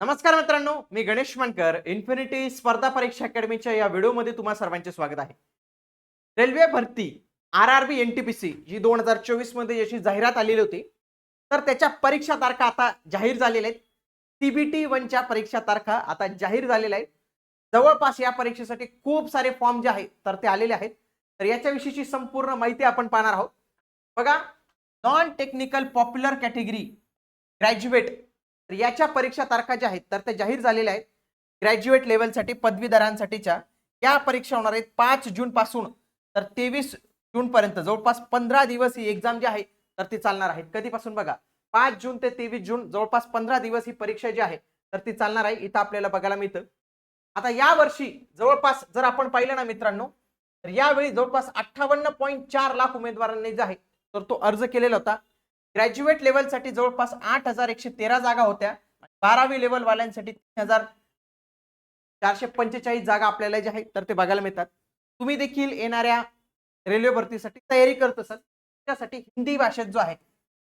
नमस्कार मित्रांनो मी गणेश मानकर इन्फिनिटी स्पर्धा परीक्षा अकॅडमीच्या या व्हिडिओमध्ये तुम्हा सर्वांचे स्वागत आहे. रेल्वे भरती R R B N T P C जी दोन हजार चोवीसमध्ये याची जाहिरात आलेली होती. तर त्याच्या परीक्षा तारखा आता जाहीर झालेल्या आहेत. सीबीटी वनच्या परीक्षा तारखा आता जाहीर झालेल्या आहेत. जवळपास या परीक्षेसाठी खूप सारे फॉर्म जे आहेत तर ते आलेले आहेत. तर याच्याविषयीची संपूर्ण माहिती आपण पाहणार आहोत. बघा non technical popular category graduate तर याच्या परीक्षा तारखा ज्या आहेत तर त्या जाहीर झालेल्या आहेत. ग्रॅज्युएट लेवलसाठी पदवीधरांसाठीच्या. या परीक्षा होणार आहेत पाच जून पासून. तर तेवीस जून पर्यंत जवळपास पंधरा दिवस ही एक्झाम जी आहे तर ती चालणार आहे. कधीपासून बघा? पाच जून ते तेवीस जून जवळपास पंधरा दिवस ही परीक्षा जी आहे तर ती चालणार आहे. इथं आपल्याला बघायला मिळतं. आता या वर्षी जवळपास जर आपण पाहिलं ना मित्रांनो तर यावेळी जवळपास अठ्ठावन्न पॉईंट चार लाख उमेदवारांनी जे आहे तर तो अर्ज केलेला होता. ग्रॅज्युएट लेवलसाठी जवळपास आठ हजार एकशे तेरा जागा होत्या. बारावी लेवल वाल्यांसाठी तीन हजार चारशे पंचेचाळीस जागा आपल्याला जे आहेत तर ते बघायला मिळतात. तुम्ही देखील येणाऱ्या रेल्वे भरतीसाठी तयारी करत असाल त्यासाठी हिंदी भाषेत जो आहे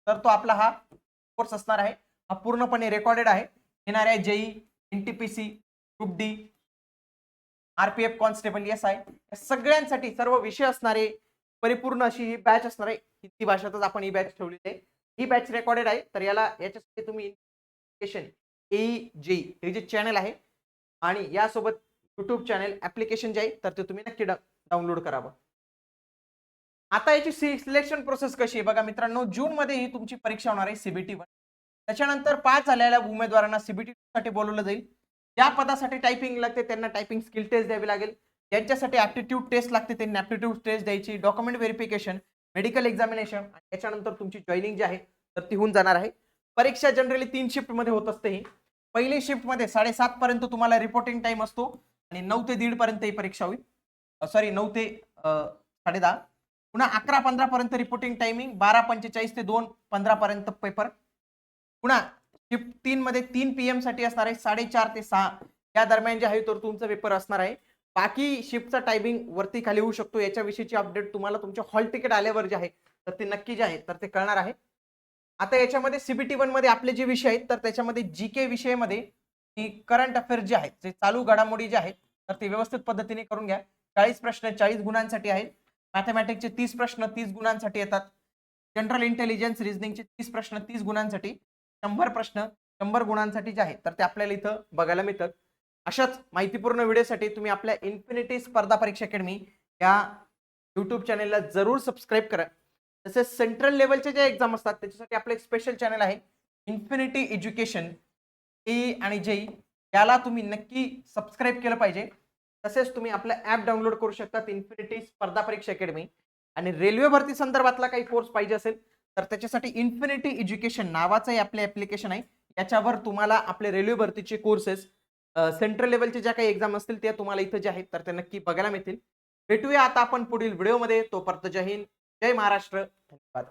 तर तो आपला हा कोर्स असणार आहे. हा पूर्णपणे रेकॉर्डेड आहे. येणाऱ्या JE N T P C group D RPF constable S I या सगळ्यांसाठी सर्व विषय असणारे परिपूर्ण अशी ही बॅच असणार आहे. हिंदी भाषेतच आपण ही बॅच ठेवलेली आहे. ही बॅच रेकॉर्डेड आहे. तर याला याच्यासाठी तुम्ही ऍप्लिकेशन ए जे हे जे चॅनल आहे आणि यासोबत यूट्यूब चॅनल ॲप्लिकेशन जे आहे तर ते तुम्ही नक्की डाउनलोड करावं. आता याची सिलेक्शन प्रोसेस कशी आहे? बघा मित्रांनो जून मध्ये ही तुमची परीक्षा होणार आहे सीबीटी वन त्याच्यानंतर पास झालेल्या उमेदवारांना सीबीटी साठी बोलवलं जाईल. ज्या पदासाठी टायपिंग लागते त्यांना टायपिंग स्किल टेस्ट द्यावी लागेल. ज्यांच्यासाठी ॲप्टिट्यूड टेस्ट लागते त्यांनी ऍप्टिट्यूड टेस्ट द्यायची डॉक्युमेंट व्हेरिफिकेशन मेडिकल एक्झामिनेशन त्याच्यानंतर तुमची जॉईनिंग जी आहे तर ती होऊन जाणार आहे. परीक्षा जनरली तीन शिफ्टमध्ये होत असते ही. पहिली शिफ्टमध्ये साडेसात पर्यंत तुम्हाला रिपोर्टिंग टाइम असतो आणि नऊ ते दीड पर्यंत ही परीक्षा होईल. सॉरी नऊ ते साडे दहा पुन्हा अकरा पंधरा पर्यंत रिपोर्टिंग टायमिंग बारा पंचेचाळीस ते दोन पंधरा पर्यंत पेपर पुन्हा शिफ्ट तीन मध्ये तीन पी एमसाठी असणार आहे साडेचार ते सहा. या दरम्यान जे आहे तर तुमचा पेपर असणार आहे. बाकी शिफ्टचा टायमिंग वरती खाली होऊ शकतो. याच्याविषयीची अपडेट तुम्हाला तुमच्या हॉल तिकीट आल्यावर जे आहे तर ते नक्की जे आहे तर ते कळणार आहे. आता याच्यामध्ये सीबीटी वनमध्ये आपले जे विषय आहेत तर त्याच्यामध्ये जी के विषयामध्ये करंट अफेअर जे आहेत जे चालू घडामोडी जे आहेत तर ते व्यवस्थित पद्धतीने करून घ्या. चाळीस प्रश्न चाळीस गुणांसाठी आहेत. मॅथमॅटिक्सचे तीस प्रश्न तीस गुणांसाठी येतात. जनरल इंटेलिजन्स रिझनिंगचे तीस प्रश्न तीस गुणांसाठी. शंभर प्रश्न शंभर गुणांसाठी जे आहेत तर ते आपल्याला इथं बघायला मिळतात. अशाच माहितीपूर्ण व्हिडिओसाठी तुम्ही आपल्या इन्फिनिटी स्पर्धा परीक्षा अकॅडमी या यूट्यूब चॅनेलला जरूर सबस्क्राईब करा. तसेच सेंट्रल लेवलचे जे एक्झाम असतात त्याच्यासाठी आपलं एक स्पेशल चॅनल आहे इन्फिनिटी एज्युकेशन ए आणि जे याला तुम्ही नक्की सबस्क्राईब केलं पाहिजे. तसेच तुम्ही आपलं ॲप डाउनलोड करू शकतात इन्फिनिटी स्पर्धा परीक्षा अकॅडमी. आणि रेल्वे भरती संदर्भातला काही कोर्स पाहिजे असेल तर त्याच्यासाठी इन्फिनिटी एज्युकेशन नावाचंही आपले ॲप्लिकेशन आहे. याच्यावर तुम्हाला आपले रेल्वे भरतीचे कोर्सेस सेंट्रल लेवलचे ज्या काही एक्झाम असतील त्या तुम्हाला इथं जे आहेत तर ते नक्की बघायला मिळतील. भेटूया आता आपण पुढील व्हिडिओमध्ये तोपर्यंत जय हिंद जय महाराष्ट्र. धन्यवाद.